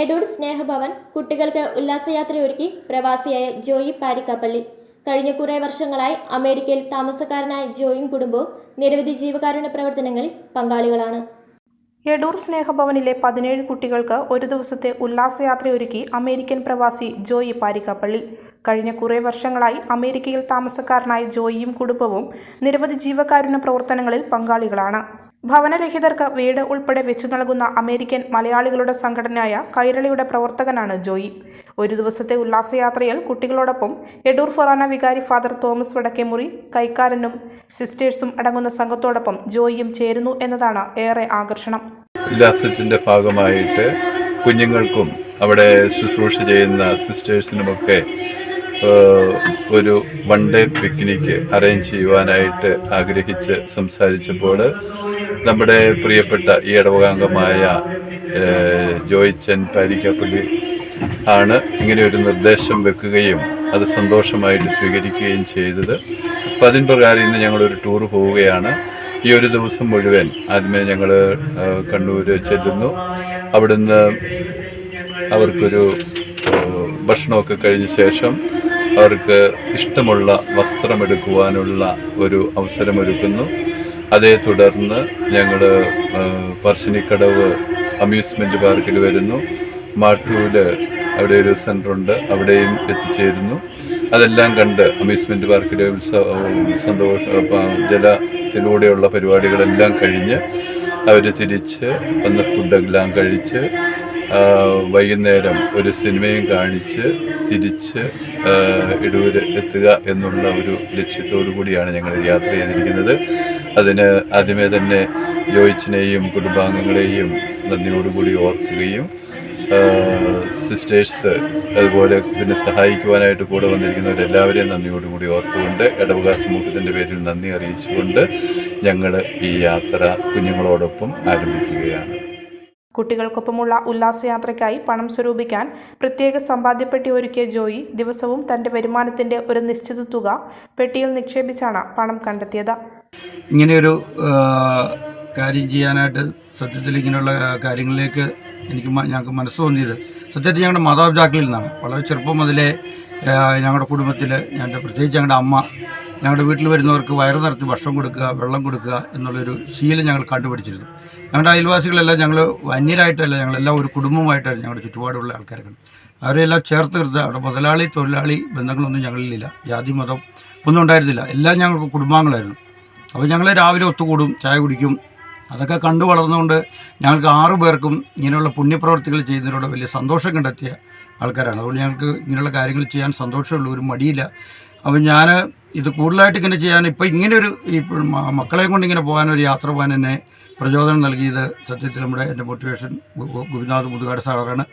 എഡൂർ സ്നേഹഭവൻ കുട്ടികൾക്ക് ഉല്ലാസയാത്രയൊരുക്കി പ്രവാസിയായ ജോയി പാരിക്കാപ്പള്ളി. കഴിഞ്ഞ കുറേ വർഷങ്ങളായി അമേരിക്കയിൽ താമസക്കാരനായ ജോയും കുടുംബവും നിരവധി ജീവകാരുണ്യ പ്രവർത്തനങ്ങളിൽ പങ്കാളികളാണ്. എടൂർ സ്നേഹഭവനിലെ പതിനേഴ് കുട്ടികൾക്ക് ഒരു ദിവസത്തെ ഉല്ലാസയാത്രയൊരുക്കി അമേരിക്കൻ പ്രവാസി ജോയി പാരിക്കാപ്പള്ളി. കഴിഞ്ഞ കുറേ വർഷങ്ങളായി അമേരിക്കയിൽ താമസക്കാരനായ ജോയിയും കുടുംബവും നിരവധി ജീവകാരുണ്യ പ്രവർത്തനങ്ങളിൽ പങ്കാളികളാണ്. ഭവനരഹിതർക്ക് വീട് ഉൾപ്പെടെ വെച്ചു നൽകുന്ന അമേരിക്കൻ മലയാളികളുടെ സംഘടനയായ കൈരളിയുടെ പ്രവർത്തകനാണ് ജോയി. ഒരു ദിവസത്തെ ഉല്ലാസയാത്രയിൽ കുട്ടികളോടൊപ്പം എഡൂർ ഫൊറാന വികാരി ഫാദർ തോമസ് വടക്കേമുറി കൈക്കാരനും സിസ്റ്റേഴ്സും അടങ്ങുന്ന സംഘത്തോടൊപ്പം ജോയിയും ചേരുന്നു എന്നതാണ് ഏറെ ആകർഷണം. ഉല്ലാസത്തിന്റെ ഭാഗമായിട്ട് കുഞ്ഞുങ്ങൾക്കും അവിടെ ശുശ്രൂഷ ചെയ്യുന്ന സിസ്റ്റേഴ്സിനുമൊക്കെ ഒരു വൺ ഡേ പിക്നിക്ക് അറേഞ്ച് ചെയ്യുവാനായിട്ട് ആഗ്രഹിച്ച് സംസാരിച്ചപ്പോൾ നമ്മുടെ പ്രിയപ്പെട്ട ഈ ഇടവകാംഗമായ ജോയിച്ചൻ പാരിക്കാപ്പള്ളി ആണ് ഇങ്ങനെ ഒരു നിർദ്ദേശം വെക്കുകയും അത് സന്തോഷമായിട്ട് സ്വീകരിക്കുകയും ചെയ്തത്. അപ്പം അതിൻ പ്രകാരം ഇന്ന് ഞങ്ങളൊരു ടൂർ പോവുകയാണ്. ഈ ഒരു ദിവസം മുഴുവൻ ആദ്യമേ ഞങ്ങൾ കണ്ണൂർ ചെല്ലുന്നു. അവിടുന്ന് അവർക്കൊരു ഭക്ഷണമൊക്കെ കഴിഞ്ഞ ശേഷം അവർക്ക് ഇഷ്ടമുള്ള വസ്ത്രമെടുക്കുവാനുള്ള ഒരു അവസരമൊരുക്കുന്നു. അതേ തുടർന്ന് ഞങ്ങൾ പറശ്ശിനിക്കടവ് അമ്യൂസ്മെന്റ് പാർക്കിൽ വരുന്നു. മാട്ടൂര് അവിടെ ഒരു സെന്ററുണ്ട് അവിടെയും എത്തിച്ചേരുന്നു. അതെല്ലാം കണ്ട് അമ്യൂസ്മെന്റ് പാർക്കിലെ ഉത്സവ സന്തോഷ ജലത്തിലൂടെയുള്ള പരിപാടികളെല്ലാം കഴിഞ്ഞ് അവർ തിരിച്ച് വന്ന് ഫുഡെല്ലാം കഴിച്ച് വൈകുന്നേരം ഒരു സിനിമയും കാണിച്ച് തിരിച്ച് ഇടൂര് എത്തുക എന്നുള്ള ഒരു ലക്ഷ്യത്തോടു കൂടിയാണ് ഞങ്ങൾ യാത്ര ചെയ്തിരിക്കുന്നത്. അതിന് ആദ്യമേ തന്നെ ജോയിച്ചിനെയും കുടുംബാംഗങ്ങളെയും നന്ദിയോടുകൂടി ഓർക്കുകയും സിസ്റ്റേഴ്സ് അതുപോലെ ഇതിനെ സഹായിക്കുവാനായിട്ട് കൂടെ വന്നിരിക്കുന്നവരെല്ലാവരെയും നന്ദിയോടുകൂടി ഓർത്തുകൊണ്ട് ഇടവക സമൂഹത്തിന്റെ പേരിൽ നന്ദി അറിയിച്ചുകൊണ്ട് ഞങ്ങൾ ഈ യാത്ര കുഞ്ഞുങ്ങളോടൊപ്പം ആരംഭിക്കുകയാണ്. കുട്ടികൾക്കൊപ്പമുള്ള ഉല്ലാസയാത്രയ്ക്കായി പണം സ്വരൂപിക്കാൻ പ്രത്യേക സമ്പാദ്യപ്പെട്ടി ഒരുക്കിയ ജോയി ദിവസവും തന്റെ വരുമാനത്തിന്റെ ഒരു നിശ്ചിത തുക പെട്ടിയിൽ നിക്ഷേപിച്ചാണ് പണം കണ്ടെത്തിയത്. ഇങ്ങനെയൊരു കാര്യം ചെയ്യാനായിട്ട് സത്യത്തിൽ ഇങ്ങനെയുള്ള കാര്യങ്ങളിലേക്ക് എനിക്ക് ഞങ്ങൾക്ക് മനസ്സ് തോന്നിയത്. സത്യത്തിൽ ഞങ്ങളുടെ മാതാപിതാക്കളിൽ നിന്നാണ്. വളരെ ചെറുപ്പം മുതലേ ഞങ്ങളുടെ കുടുംബത്തിൽ ഞങ്ങളുടെ പ്രത്യേകിച്ച് ഞങ്ങളുടെ അമ്മ ഞങ്ങളുടെ വീട്ടിൽ വരുന്നവർക്ക് വയറ് നിറച്ച് ഭക്ഷണം കൊടുക്കുക വെള്ളം കൊടുക്കുക എന്നുള്ളൊരു ശീലം ഞങ്ങൾ കണ്ടുപിടിച്ചിരുന്നു. ഞങ്ങളുടെ അയൽവാസികളെല്ലാം ഞങ്ങൾ വന്യരായിട്ടല്ല ഞങ്ങളെല്ലാം ഒരു കുടുംബമായിട്ടാണ് ഞങ്ങളുടെ ചുറ്റുപാടുള്ള ആൾക്കാരൊക്കെ അവരെല്ലാം ചേർത്ത് നിർത്തുക അവിടെ മുതലാളി തൊഴിലാളി ബന്ധങ്ങളൊന്നും ഞങ്ങളിലില്ല. ജാതി മതം ഒന്നും ഉണ്ടായിരുന്നില്ല. എല്ലാം ഞങ്ങൾക്ക് കുടുംബാംഗങ്ങളായിരുന്നു. അപ്പോൾ ഞങ്ങൾ രാവിലെ ഒത്തുകൂടും ചായ കുടിക്കും അതൊക്കെ കണ്ടു വളർന്നുകൊണ്ട് ഞങ്ങൾക്ക് ആറു പേർക്കും ഇങ്ങനെയുള്ള പുണ്യപ്രവർത്തികൾ ചെയ്യുന്നതിനോട് വലിയ സന്തോഷം കണ്ടെത്തിയ ആൾക്കാരാണ്. അതുകൊണ്ട് ഞങ്ങൾക്ക് ഇങ്ങനെയുള്ള കാര്യങ്ങൾ ചെയ്യാൻ സന്തോഷമുള്ള ഒരു മടിയില്ല. അപ്പോൾ ഞാൻ ഇത് കൂടുതലായിട്ട് ഇങ്ങനെ ചെയ്യാൻ ഇപ്പോൾ ഇങ്ങനെ ഒരു മ- മക്കളെ കൊണ്ട് ഇങ്ങനെ പോകാൻ ഒരു യാത്ര പോകാൻ എന്നെ പ്രചോദനം നൽകിയത് സത്യത്തിൽ നമ്മുടെ എന്റെ മോട്ടിവേഷൻ ഗോപിനാഥ് മുതുകാട് സാറാണ്.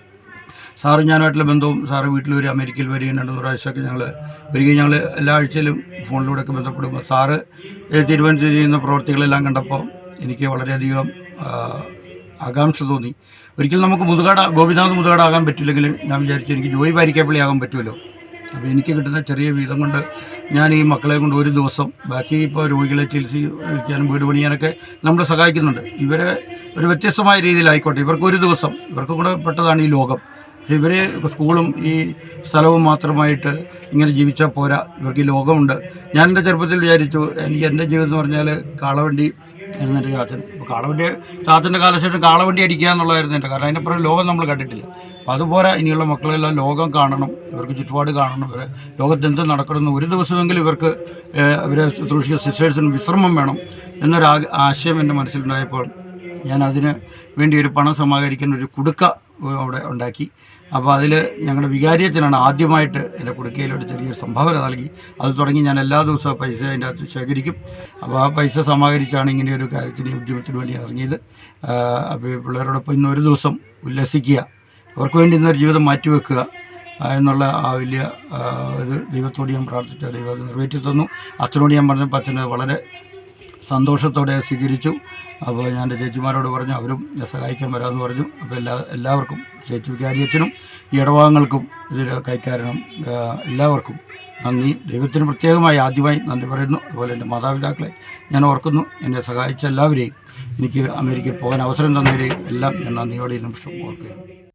സാറ് ഞാനായിട്ടുള്ള ബന്ധവും സാറ് വീട്ടിൽ വരും അമേരിക്കയിൽ വരികയും രണ്ട് പ്രാവശ്യമൊക്കെ ഞങ്ങൾ വരികയും ഞങ്ങൾ എല്ലാ ആഴ്ചയിലും ഫോണിലൂടെയൊക്കെ ബന്ധപ്പെടുമ്പോൾ സാറ് തിരുവനന്തപുരം ചെയ്യുന്ന പ്രവർത്തികളെല്ലാം കണ്ടപ്പോൾ എനിക്ക് വളരെയധികം ആകാംക്ഷ തോന്നി. ഒരിക്കലും നമുക്ക് മുതുകാട് ഗോപിനാഥ് മുതുകാട് ആകാൻ പറ്റില്ലെങ്കിൽ ഞാൻ വിചാരിച്ചു എനിക്ക് ജോയി ആകാൻ പറ്റുമല്ലോ. അപ്പോൾ എനിക്ക് കിട്ടുന്ന ചെറിയ വീതം കൊണ്ട് ഞാൻ ഈ മക്കളെ കൊണ്ട് ഒരു ദിവസം ബാക്കി ഇപ്പോൾ രോഗികളെ ചികിത്സിക്കാനും വീട് പണിയാനൊക്കെ നമ്മളെ സഹായിക്കുന്നുണ്ട്. ഇവരെ ഒരു വ്യത്യസ്തമായ രീതിയിലായിക്കോട്ടെ. ഇവർക്ക് ഒരു ദിവസം ഇവർക്ക് കൂടെ പെട്ടതാണ് ഈ ലോകം. പക്ഷേ ഇവർ സ്കൂളും ഈ സ്ഥലവും മാത്രമായിട്ട് ഇങ്ങനെ ജീവിച്ചാൽ പോരാ. ഇവർക്ക് ഈ ലോകമുണ്ട്. ഞാൻ എന്റെ ചെറുപ്പത്തിൽ വിചാരിച്ചു എനിക്ക് എന്റെ ജീവിതം എന്ന് പറഞ്ഞാൽ കാളവണ്ടി ആയിരുന്നു എന്റെ ചാച്ചൻ. അപ്പോൾ കാളവണ്ടി ചാച്ചന്റെ കാലശേഷം കാളവണ്ടി അടിക്കുക എന്നുള്ളതായിരുന്നു എന്റെ കാരണം അതിനപ്പുറം ലോകം നമ്മൾ കണ്ടിട്ടില്ല. അപ്പോൾ അതുപോലെ ഇനിയുള്ള മക്കളെല്ലാം ലോകം കാണണം ഇവർക്ക് ചുറ്റുപാട് കാണണം ഇവരെ ലോകത്ത് എന്ത് നടക്കണമെന്ന് ഒരു ദിവസമെങ്കിലും ഇവർക്ക് ഇവരെ അവരെ ശുശ്രൂഷിക്കുന്ന സിസ്റ്റേഴ്സിന് വിശ്രമം വേണം എന്നൊരു ആശയം എന്റെ മനസ്സിലുണ്ടായപ്പോൾ ഞാൻ അതിന് വേണ്ടി ഒരു പണം സമാഹരിക്കുന്ന ഒരു കുടുക്ക അവിടെ ഉണ്ടാക്കി. അപ്പോൾ അതിൽ ഞങ്ങളുടെ വികാരിയച്ഛനാണ് ആദ്യമായിട്ട് എന്റെ കുടുക്കയിൽ ഒരു ചെറിയ സംഭാവന നൽകി. അത് തുടങ്ങി ഞാൻ എല്ലാ ദിവസവും പൈസ അതിന്റെ അകത്ത് ശേഖരിക്കും. അപ്പോൾ ആ പൈസ സമാഹരിച്ചാണ് ഇങ്ങനെ ഒരു കാര്യത്തിന് ഉദ്യമത്തിന് വേണ്ടി ഇറങ്ങിയത്. അപ്പോൾ പിള്ളേരോടൊപ്പം ഇന്ന് ഒരു ദിവസം ഉല്ലസിക്കുക. അവർക്ക് വേണ്ടി ഇന്നൊരു ജീവിതം മാറ്റിവെക്കുക എന്നുള്ള ആ വലിയ ഒരു ദൈവത്തോട് ഞാൻ പ്രാർത്ഥിച്ച. ദൈവം നിറവേറ്റി തന്നു. അച്ഛനോട് ഞാൻ പറഞ്ഞപ്പോൾ അച്ഛന് വളരെ സന്തോഷത്തോടെ സ്വീകരിച്ചു. അപ്പോൾ ഞാൻ എന്റെ ചേച്ചിമാരോട് പറഞ്ഞു അവരും സഹായിക്കാൻ വരാമെന്ന് പറഞ്ഞു. അപ്പോൾ എല്ലാ എല്ലാവർക്കും ചേച്ചി വികാരിയച്ഛനും ഈ ഇടവാങ്ങൾക്കും ഇതിൽ കൈക്കാരനും എല്ലാവർക്കും നന്ദി. ദൈവത്തിന് പ്രത്യേകമായി ആദ്യമായി നന്ദി പറയുന്നു. അതുപോലെ എന്റെ മാതാപിതാക്കളെ ഞാൻ ഓർക്കുന്നു. എന്നെ സഹായിച്ച എല്ലാവരെയും എനിക്ക് അമേരിക്കയിൽ പോകാൻ അവസരം തന്നവരെയും എല്ലാം ഞാൻ നന്ദിയോടെ നിമിഷം ഓർക്കുകയാണ്